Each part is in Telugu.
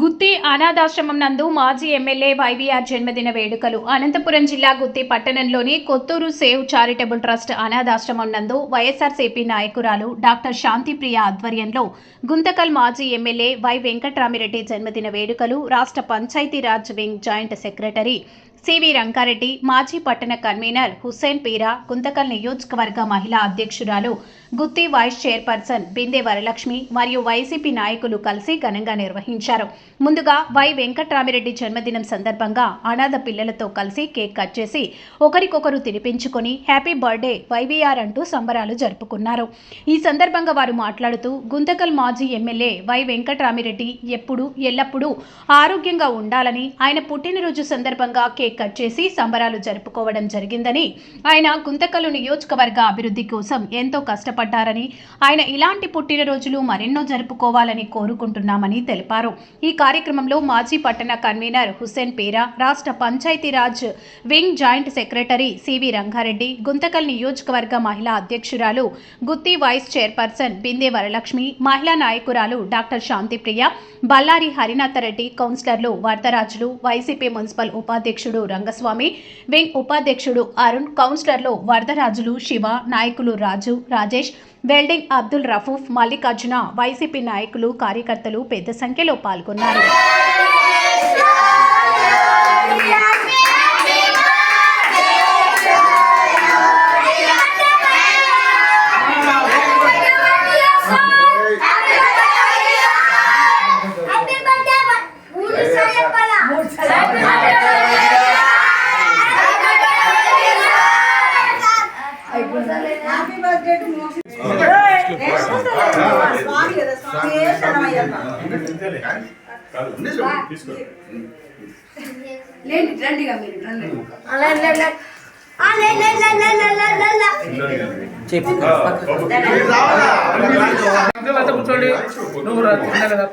గుత్తి అనాథాశ్రమం నందు మాజీ ఎమ్మెల్యే వైవీఆర్ జన్మదిన వేడుకలు. అనంతపురం జిల్లా గుత్తి పట్టణంలోని కొత్తూరు సేవ్ చారిటబుల్ ట్రస్ట్ అనాథాశ్రమం నందు వైఎస్ఆర్సీపీ నాయకురాలు డాక్టర్ శాంతిప్రియ ఆధ్వర్యంలో గుంతకల్ మాజీ ఎమ్మెల్యే వై వెంకట్రామిరెడ్డి జన్మదిన వేడుకలు. రాష్ట్ర Panchayati Raj wing joint secretary CV Rangareddy మాజీ పట్టణ కన్వీనర్ హుస్సేన్ పీరా గుంతకల్ నియోజకవర్గ మహిళా అధ్యక్షురాలు గుత్తి వైస్ చైర్పర్సన్ బిందే వరలక్ష్మి మరియు వైసీపీ నాయకులు కలిసి ఘనంగా నిర్వహించారు. ముందుగా వై వెంకట్రామిరెడ్డి జన్మదినం సందర్భంగా అనాథ పిల్లలతో కలిసి కేక్ కట్ చేసి ఒకరికొకరు తినిపించుకొని హ్యాపీ బర్త్డే వైవీఆర్ అంటూ సంబరాలు జరుపుకున్నారు. ఈ సందర్భంగా వారు మాట్లాడుతూ గుంతకల్ మాజీ ఎమ్మెల్యే వై వెంకట్రామిరెడ్డి ఎప్పుడు ఎల్లప్పుడూ ఆరోగ్యంగా ఉండాలని ఆయన పుట్టినరోజు సందర్భంగా కేక్ కట్ చేసి సంబరాలు జరుపుకోవడం జరిగిందని ఆయన గుంతకల్లు నియోజకవర్గ అభివృద్ధి కోసం ఎంతో కష్టపడ్డారని ఆయన ఇలాంటి పుట్టినరోజులు మరెన్నో జరుపుకోవాలని కోరుకుంటున్నామని తెలిపారు. ఈ కార్యక్రమంలో మాజీ పట్టణ కన్వీనర్ హుస్సేన్ పేరా రాష్ట్ర Panchayati Raj wing joint secretary CV Rangareddy Guntakal నియోజకవర్గ మహిళా అధ్యక్షురాలు గుత్తి వైస్ చైర్పర్సన్ బిందే వరలక్ష్మి మహిళా నాయకురాలు డాక్టర్ శాంతిప్రియ బల్లారి హరినాథరెడ్డి కౌన్సిలర్లు వరదరాజులు వైసీపీ మున్సిపల్ ఉపాధ్యక్షుడు రంగస్వామి వింగ్ ఉపాధ్యక్షుడు అరుణ్ కౌన్సిలర్లు వరదరాజులు శివ నాయకులు రాజు రాజేష్ వెల్డింగ్ అబ్దుల్ రఫూఫ్ మల్లికార్జున వైసీపీ నాయకులు కార్యకర్తలు పెద్ద సంఖ్యలో పాల్గొన్నారు. కూర్చోండి నువ్వు.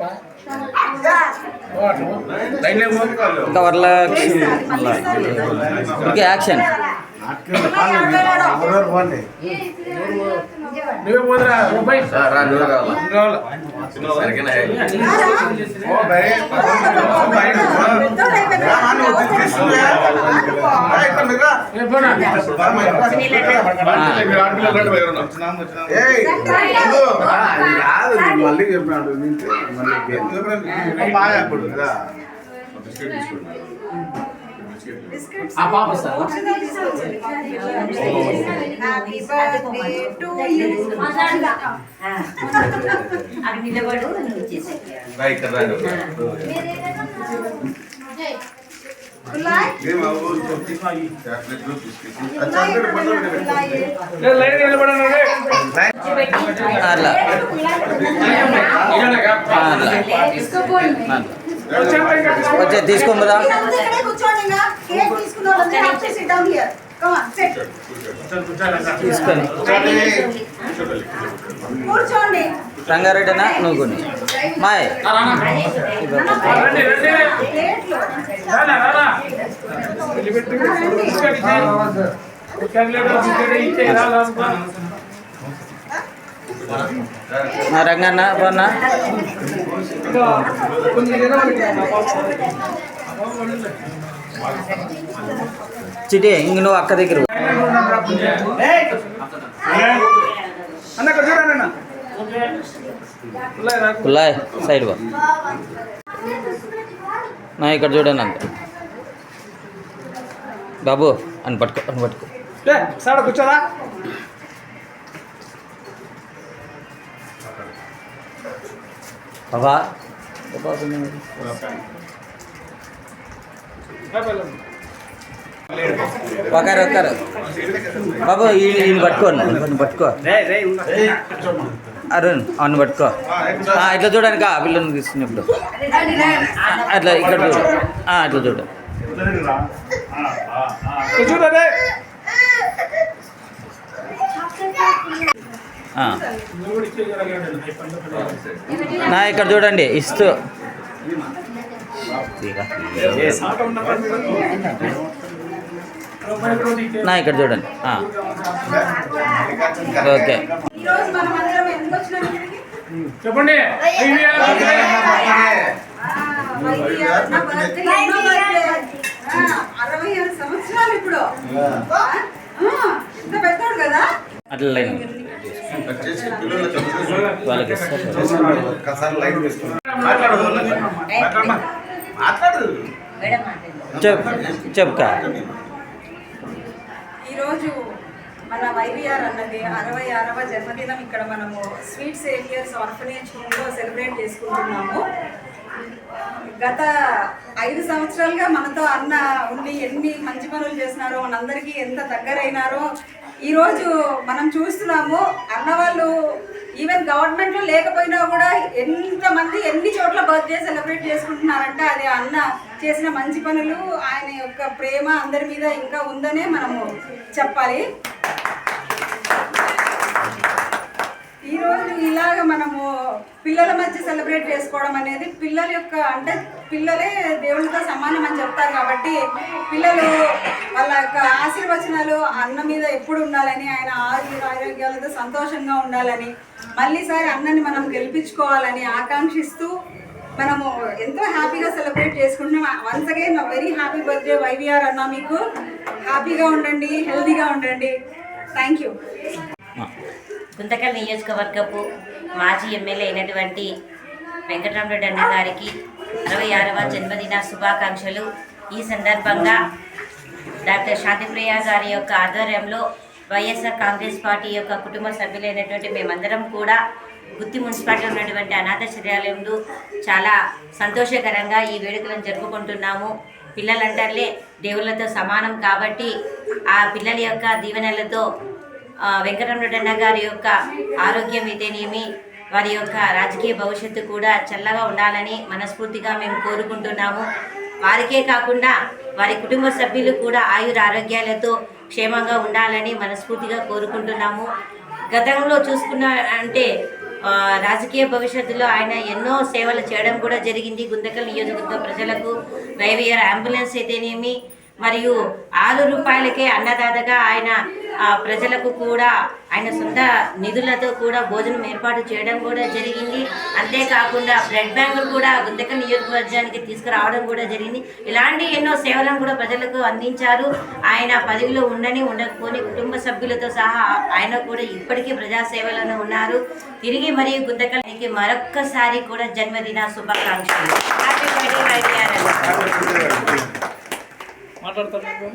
ఇంకా వరలక్ష్మి ఓకే యాక్షన్. నువ్వే పోదురా బై రావాలా ఏ పోనా మళ్ళీ చెప్పినాడు మళ్ళీ బాగా ఆ పాప sir happy birthday to you అక్కడ నిలబడు నువ్వు చేసే గులాయ్ లే, లైన్ నిలబడండి రే. అట్లా ఆ, అట్లా వచ్చేమ్మా ఇంకా తీసుకో. వచ్చే తీసుకోమదా అందరూ ఇక్కడే కూర్చోండి. రంగారెడ్డినా? నువ్వు కొన్ని మాయ్. రండి, రండి. ప్లేట్లు చిటి ఇంక నువ్వు అక్క దగ్గర. పుల్లాయ్ సైడ్ బా నా ఇక్కడ చూడండి అంత. బాబు అని పట్టుకో అని పట్టుకో. లే, సాడ కూర్చోరా. బాబా. ఒకరు ఒకరు బాబు ఈ- ఈయన పట్టుకోండి పట్టుకో. అరుణ్ అవును పట్టుకో. ఆ, ఇట్లా చూడడానికి ఆ పిల్లని తీసుకున్నప్పుడు అట్లా ఇక్కడ చూడు. ఆ, అట్లా చూడు. నా ఇక్కడ చూడండి ఇస్తూ. నా ఇక్కడ చూడండి. ఆ, ఓకే? చెప్పండి. అట్లా లైన్ చేసి పిల్లలు చదువుకోవాలి. వాళ్ళకి మాట్లాడు. ఈరోజు మన వైవిఆర్ అన్నది అరవై ఆరవ జన్మదినం. ఇక్కడ మనము స్వీట్ సేవియర్స్ ఆర్ఫనేజ్ హోమ్లో సెలబ్రేట్ చేసుకుంటున్నాము. గత ఐదు సంవత్సరాలుగా మనతో అన్న ఉండి ఎన్ని మంచి పనులు చేసినారో మనందరికీ ఎంత దగ్గరైనారో ఈరోజు మనం చూస్తున్నాము. అన్న వాళ్ళు ఈవెన్ గవర్నమెంట్లో లేకపోయినా కూడా ఎంతమంది ఎన్ని చోట్ల బర్త్డే సెలబ్రేట్ చేసుకుంటున్నారంటే అది అన్న చేసిన మంచి పనులు ఆయన యొక్క ప్రేమ అందరి మీద ఇంకా ఉందనే మనము చెప్పాలి. ఈరోజు ఇలాగ మనము పిల్లల మధ్య సెలబ్రేట్ చేసుకోవడం అనేది పిల్లల యొక్క అంటే పిల్లలే దేవునితో సమానం అని చెప్తారు కాబట్టి పిల్లలు వాళ్ళ యొక్క ఆశీర్వచనాలు అన్న మీద ఎప్పుడు ఉండాలని ఆయన ఆరోగ్య ఆరోగ్యాలతో సంతోషంగా ఉండాలని మళ్ళీసారి అన్నని మనం గెలిపించుకోవాలని ఆకాంక్షిస్తూ మనము ఎంతో హ్యాపీగా సెలబ్రేట్ చేసుకుంటున్నాం. Once again very happy birthday YVR అన్న మీకు. హ్యాపీగా ఉండండి హెల్తీగా ఉండండి. థ్యాంక్ యూ గుంతకల్ నియోజకవర్గపు మాజీ ఎమ్మెల్యే అయినటువంటి వెంకటరామరెడ్డి అన్న గారికి అరవై ఆరవ జన్మదిన శుభాకాంక్షలు. ఈ సందర్భంగా డాక్టర్ శాంతిప్రియ గారి యొక్క ఆధ్వర్యంలో వైఎస్ఆర్ కాంగ్రెస్ పార్టీ యొక్క కుటుంబ సభ్యులైనటువంటి మేమందరం కూడా గుత్తి మున్సిపాలిటీ ఉన్నటువంటి అనాథ శిథాలయంలో చాలా సంతోషకరంగా ఈ వేడుకలను జరుపుకుంటున్నాము. పిల్లలంటర్లే దేవుళ్ళతో సమానం కాబట్టి ఆ పిల్లల యొక్క దీవెనలతో ఆ, వెంకటరమణ గారి యొక్క ఆరోగ్యం అయితేనేమి వారి యొక్క రాజకీయ భవిష్యత్తు కూడా చల్లగా ఉండాలని మనస్ఫూర్తిగా మేము కోరుకుంటున్నాము. వారికే కాకుండా వారి కుటుంబ సభ్యులు కూడా ఆయుర ఆరోగ్యాలతో క్షేమంగా ఉండాలని మనస్ఫూర్తిగా కోరుకుంటున్నాము. గతంలో చూసుకున్న అంటే రాజకీయ భవిష్యత్తులో ఆయన ఎన్నో సేవలు చేయడం కూడా జరిగింది. గుంతకల్ నియోజకవర్గ ప్రజలకు వైవిఆర్ అంబులెన్స్ అయితేనేమి మరియు ఆరు రూపాయలకే అన్నదాతగా ఆయన ప్రజలకు కూడా ఆయన సొంత నిధులతో కూడా భోజనం ఏర్పాటు చేయడం కూడా జరిగింది. అంతేకాకుండా బ్లడ్ బ్యాంకులు కూడా గుంతకల్ నియోజకవర్గానికి తీసుకురావడం కూడా జరిగింది. ఇలాంటి ఎన్నో సేవలను కూడా ప్రజలకు అందించారు. ఆయన పదవిలో ఉండని ఉండకపోని కుటుంబ సభ్యులతో సహా ఆయన కూడా ఇప్పటికీ ప్రజాసేవలను ఉన్నారు. తిరిగి మరియు గుంతకల్కి మరొక్కసారి కూడా జన్మదిన శుభాకాంక్షలు. Happy birthday